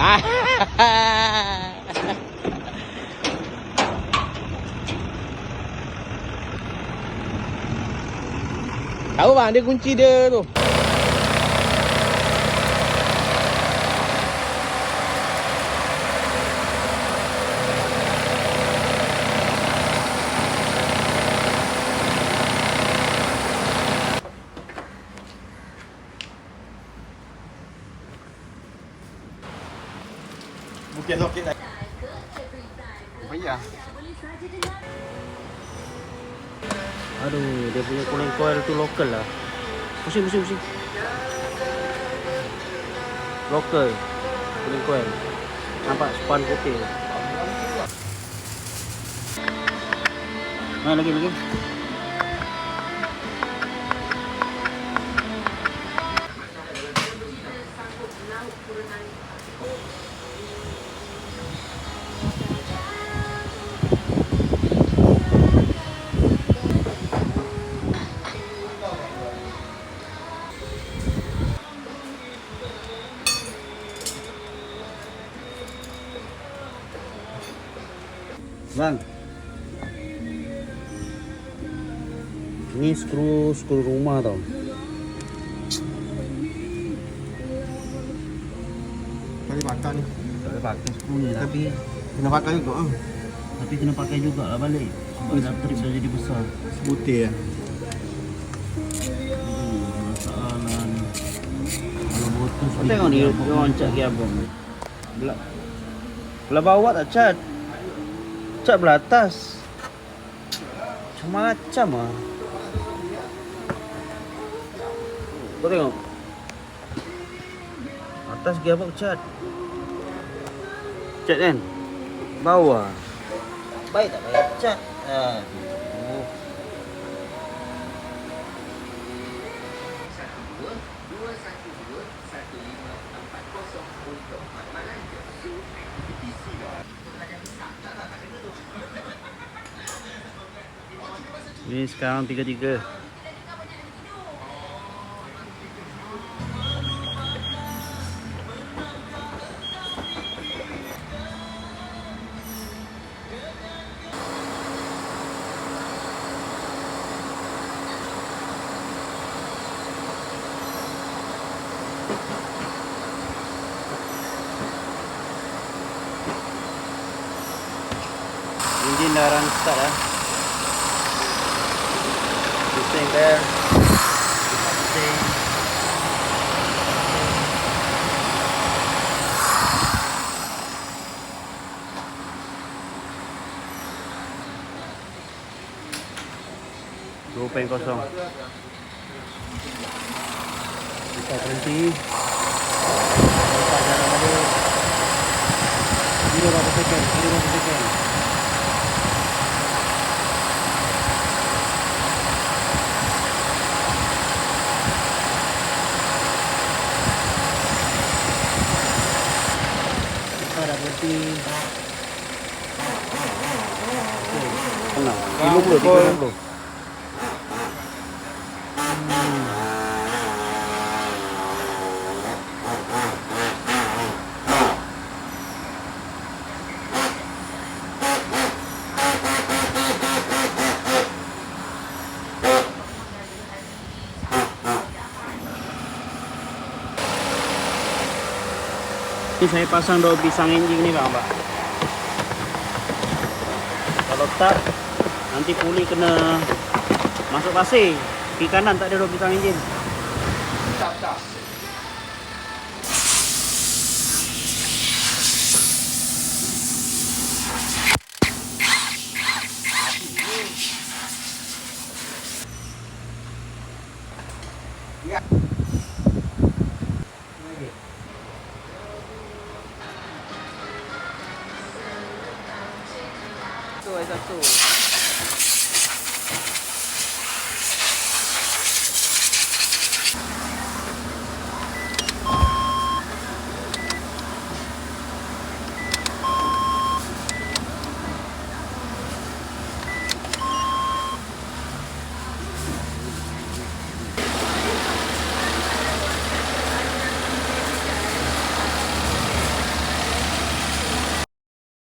Tahu bang, dia kunci dia tu. Lagi. Payah. Aduh, dia punya cooling coil tu lokal lah. Pusing, pusing, pusing. Lokal. Cooling coil. Nampak span putih. Mana lagi, lagi? Bang. Ini skru skru rumah tau. Kali bakar ni. Tak boleh pakai skru ni tapi Kena bakar juga ah. tapi kena pakai juga lah balik. Sebab dah trip dah jadi besar. Sebutir ya. Hmm, masalah ni. Kalau botol Kau tengok ni orang cat gearbox ni. Belah Belah bawah tak cat. Cat belah atas. Macam-macam ah. Kau tengok. Atas gearbox cat. Cat kan? Bawah. Baik tak baik cat. Aduh. Ini sekarang tiga-tiga. Enjin dah run start dah. Pusing dia. Pusing. Dua pen kosong. Kita berhenti. Kita jalan balik. Ini berapa second? Ini berapa second? Kita dah berhenti. Tenang. 30, 30. Ini saya pasang dua pisang enjing ni bang, Pak. Kalau tak, nanti puli kena masuk pasir. Di kanan tak ada dua pisang enjin. Satu, satu. ハハハハ!